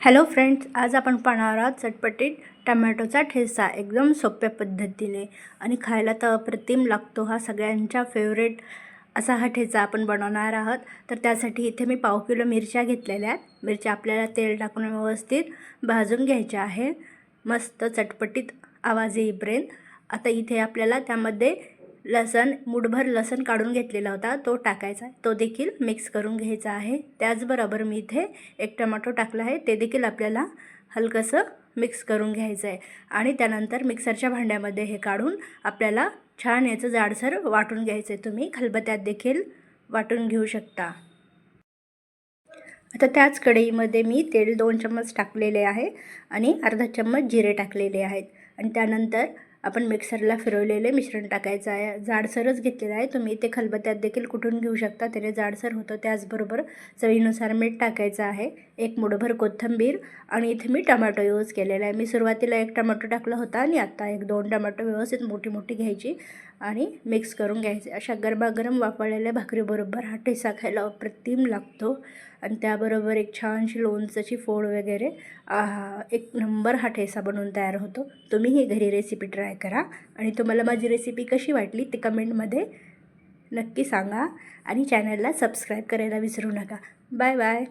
Hello friends आज आपण पाहणार आहोत चटपटीत टमॅटोचा ठेचा एकदम सोप्या पद्धतीने आणि खायला तर अप्रतिम लागतो हा सगळ्यांचा फेवरेट असा हा ठेचा आपण बनवणार आहोत. तर त्यासाठी इथे मी पाव किलो मिरच्या घेतलेल्या आहेत. मिरच्या आपल्याला तेल टाकून व्यवस्थित भाजून घ्यायच्या आहे. मस्त चटपटीत आवाज येईपर्यंत. आता इथे आपल्याला त्यामध्ये लसण मुठभर लसण काढून घेतलेला होता. तो टाकायचा आहे. तो देखील मिक्स करून घ्यायचा आहे. त्याचबरोबर मी इथे एक टमाटो टाकला आहे. ते देखील आपल्याला हलकंसं मिक्स करून घ्यायचं आहे आणि त्यानंतर मिक्सरच्या भांड्यामध्ये हे काढून आपल्याला छान याचं जाडसर वाटून घ्यायचं आहे तुम्ही खलबत्यात देखील वाटून घेऊ शकता. आता त्याच कढईमध्ये मी तेल दोन चम्मच टाकलेले आहे. आणि अर्धा चम्मच जिरे टाकलेले आहेत. आणि त्यानंतर आपण मिक्सरला फिरवलेले मिश्रण टाकायचं आहे. जाडसरच घेतलेलं आहे. तुम्ही ते खलबत्यात देखील कुठून घेऊ शकता. त्याने जाडसर होतं. त्याचबरोबर चवीनुसार मीठ टाकायचं आहे. एक मुठभर कोथिंबीर आणि इथे मी टमॅटो यूज केलेला आहे. मी सुरुवातीला एक टमॅटो टाकला होता आणि आत्ता एक दोन टमॅटो व्यवस्थित मोठी मोठी घ्यायची आणि मिक्स करून घ्यायचे. अशा गरमागरम वापरलेल्या भाकरीबरोबर हा ठेसा खायला अप्रतिम लागतो. आणि त्याबरोबर एक छानशी लोणचाची फोड वगैरे एक नंबर हा ठेसा बनवून तयार होतो. तुम्हीही घरी रेसिपी ट्राय करा. आणि तुम्हाला माझी रेसिपी कशी वाटली ते कमेंटमध्ये नक्की सांगा. आणि चॅनलला सबस्क्राईब करायला विसरू नका. Bye bye